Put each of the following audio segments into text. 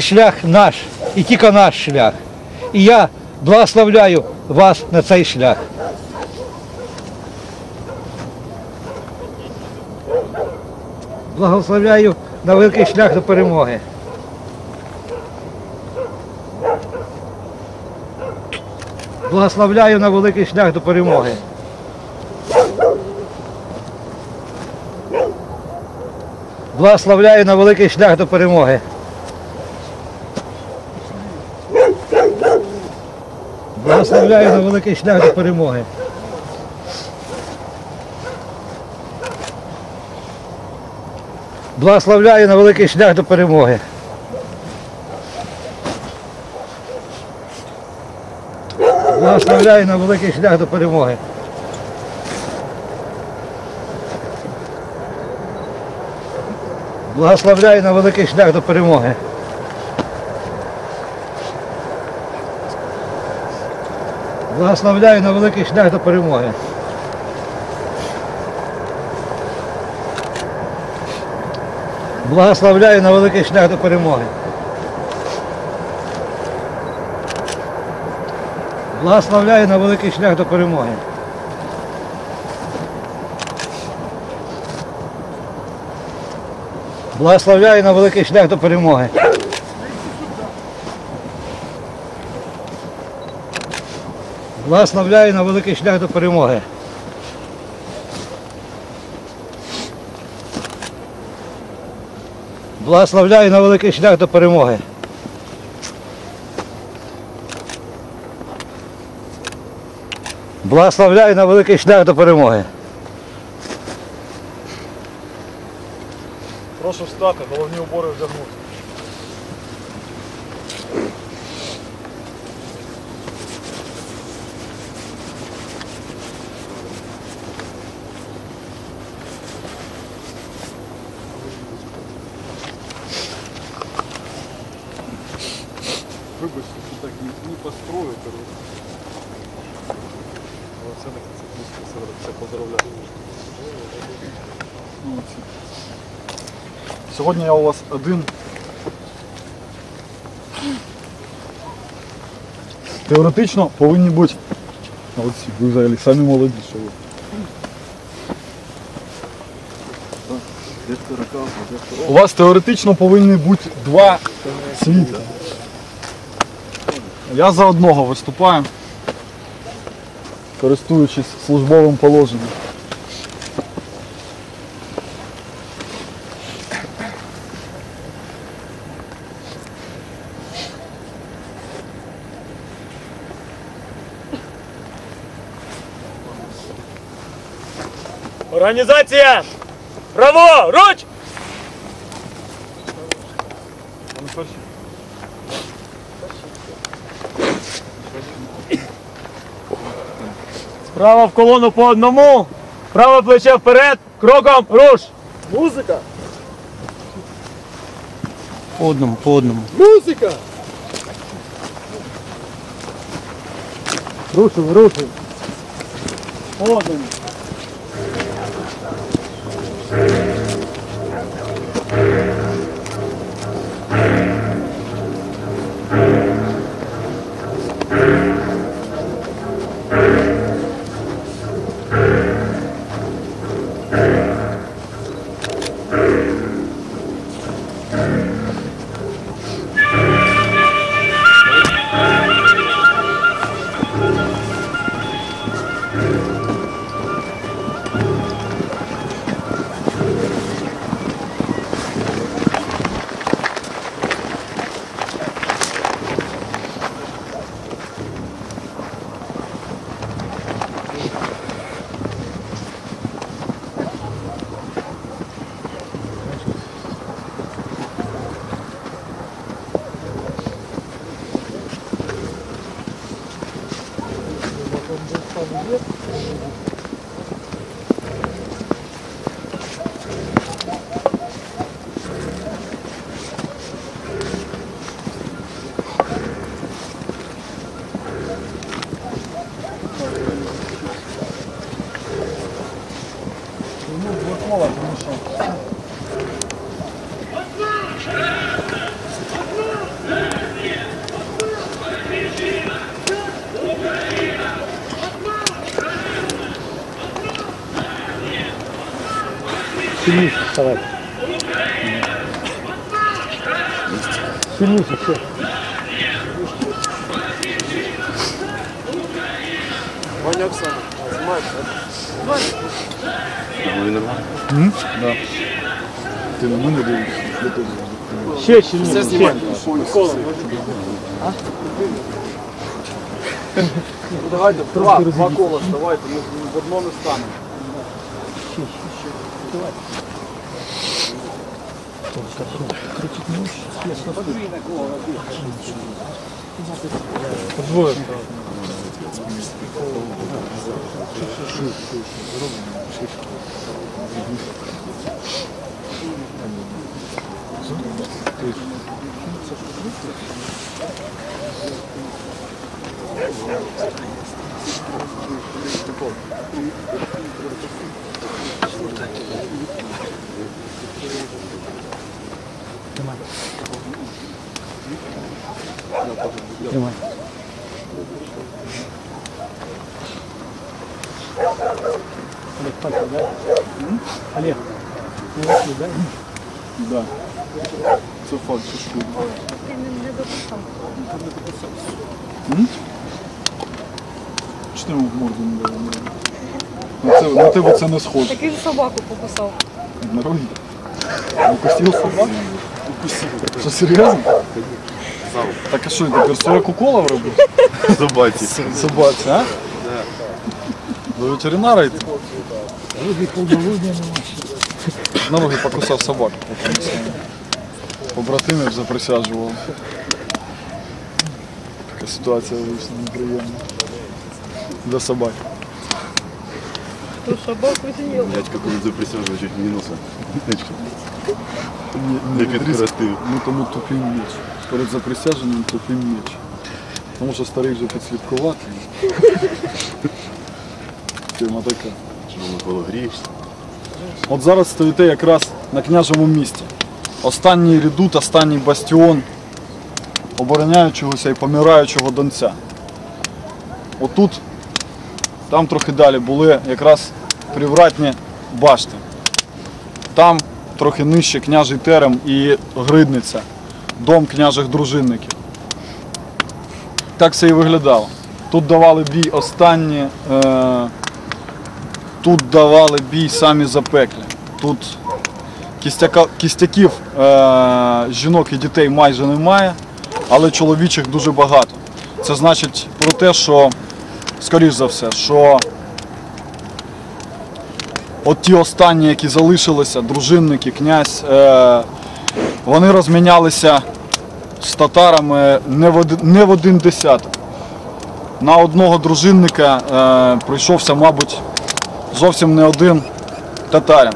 Шлях наш і тільки наш шлях. І я благословляю вас на цей шлях. Благословляю на великий шлях до перемоги. Благословляю на великий шлях до перемоги. Благословляю на великий шлях до перемоги. Благословляю на великий шлях до перемоги. Благословляю на великий шлях до перемоги. Благословляю на великий шлях до перемоги. Благословляю на великий шлях до перемоги. Благословляю на великий шлях до перемоги. Благословляю на великий шлях до перемоги. Благословляю на великий шлях до перемоги. Благословляю на великий шлях до перемоги. Благословляю на великий шлях до перемоги. Благословляю на великий шлях до перемоги. Благословляю на великий шлях до перемоги. Прошу встати, головні убори вдягнути. Вибачте, що так не, не построю, коротше. Але це все, все поздравляю. Молодці. Сьогодні я у вас один. Теоретично повинні бути. Молодці, ви взагалі самі молоді, що ви. У вас теоретично повинні бути два свідки. Я за одного виступаю, користуючись службовим положенням. Організація! Право! Руч! Справа в колону по одному. Праве плече вперед. Кроком руш. Музика. По одному, по одному. Музика. Рушив, рушив. По одному. Сильніше, все. Ти на мене дивишся? Я теж. Ще сильніше. Ще. Давайте два, два кола вставайте, ми в Двое. Thank you. Не станемо. Олег. Да. Це факт, що шкода. М? Чи ти йому в морду не дав? На, це, на тебе це не схоже. Так він собаку покусав. На рогі. Укусив собаку? Що, серйозно? Так а що, тепер 40 уколів робиш? Собаці. Собаці, а? До ветеринара йти? На роги покусав собаку. Побратими вже присаджував. Така ситуація вийшла неприємна. Для собак. Ту собаку з'їв. Дядько, коли заприсяжу, чуть мінуса. Не, Не підкористив. Ми тому тупий меч. Перед заприсяженим тупий меч. Тому що старий вже підслідкувати. Тема така. Чому було грієшся? От зараз стоїте якраз на княжому місці. Останній редут, останній бастіон обороняючогося і помираючого донця. Отут, там трохи далі були якраз привратні башти. Там трохи нижче княжий терем і гридниця, дом княжих дружинників. Так все і виглядало. Тут давали бій останні. Е- Тут давали бій самі запеклі. Тут кістяка, кістяків е, жінок і дітей майже немає, але чоловічих дуже багато. Це значить про те, що, скоріш за все, що от ті останні, які залишилися, дружинники, князь, е, вони розмінялися з татарами не в один, не в один десяток. На одного дружинника е, прийшовся, мабуть, зовсім не один татарин.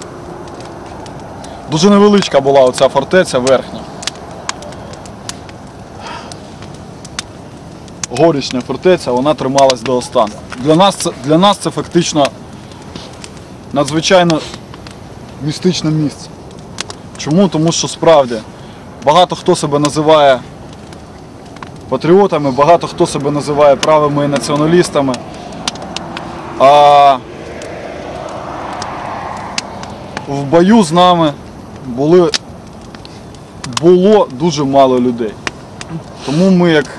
Дуже невеличка була оця фортеця верхня. Горішня фортеця, вона трималась до останку. Для нас це, для нас це фактично надзвичайно містичне місце. Чому? Тому що справді багато хто себе називає патріотами, багато хто себе називає правими і націоналістами. А в бою з нами були, було дуже мало людей. Тому ми, як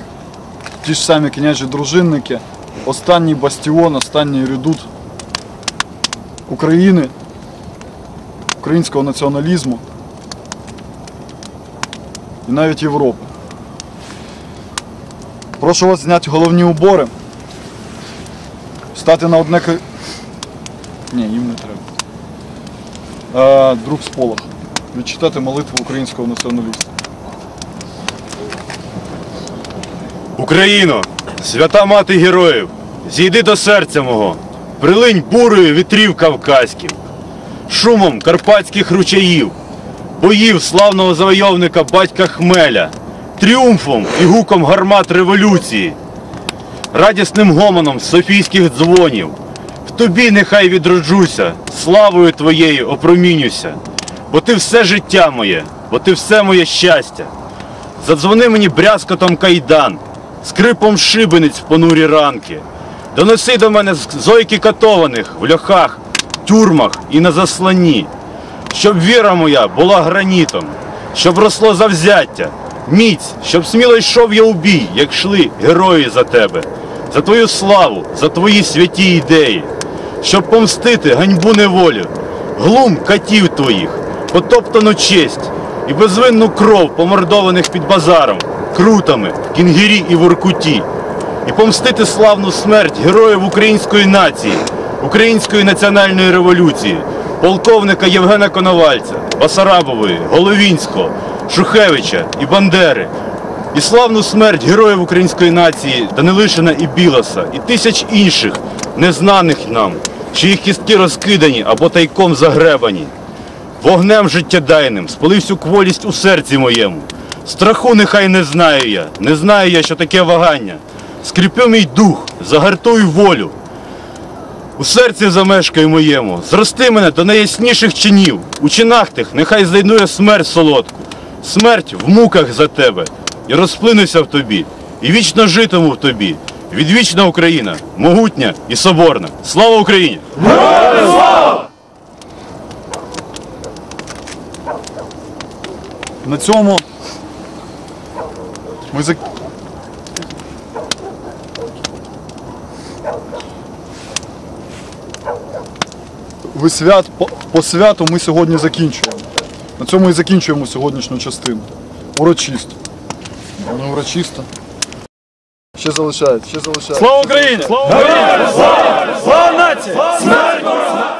ті ж самі княжі дружинники, останній бастіон, останній редут України, українського націоналізму і навіть Європи. Прошу вас зняти головні убори, стати на одне. Ні, їм не треба. Е, друг Сполох. Відчитати молитву українського націоналіста. Україно, свята мати героїв, зійди до серця мого, прилинь бурою вітрів кавказьків, шумом карпатських ручаїв, боїв славного завойовника батька Хмеля, тріумфом і гуком гармат революції, радісним гомоном софійських дзвонів. В тобі нехай відроджуся, славою твоєю опромінюся, бо ти все життя моє, бо ти все моє щастя. Задзвони мені брязкотом кайдан, скрипом шибениць в понурі ранки. Донеси до мене зойки катованих в льохах, тюрмах і на засланні, щоб віра моя була гранітом, щоб росло завзяття, міць, щоб сміло йшов я у бій, як йшли герої за тебе, за твою славу, за твої святі ідеї, щоб помстити ганьбу неволю, глум катів твоїх, потоптану честь і безвинну кров помордованих під базаром, крутами, кінгірі і в Оркуті, і помстити славну смерть героїв української нації, української національної революції, полковника Євгена Коновальця, Басарабової, Головінського, Шухевича і Бандери, і славну смерть героїв української нації Данилишина і Білоса, і тисяч інших, незнаних нам, чиїх кістки розкидані або тайком загребані. Вогнем життєдайним спали всю кволість у серці моєму. Страху нехай не знаю я, не знаю я, що таке вагання. Скріпи мій дух, загартуй волю. У серці замешкаю моєму, зрости мене до найясніших чинів. У чинах тих нехай знайду я смерть солодку, смерть в муках за тебе, і розплинуся в тобі, і вічно житиму в тобі. Відвічна Україна, могутня і соборна. Слава Україні! На цьому ми зак... Ви свят, по, по святу ми сьогодні закінчуємо. На цьому і закінчуємо сьогоднішню частину. Урочисто. Не урочисто. Ще залишається, ще залишається. Слава Україні! Слава Україні! Слава нації! Смерть ворогам!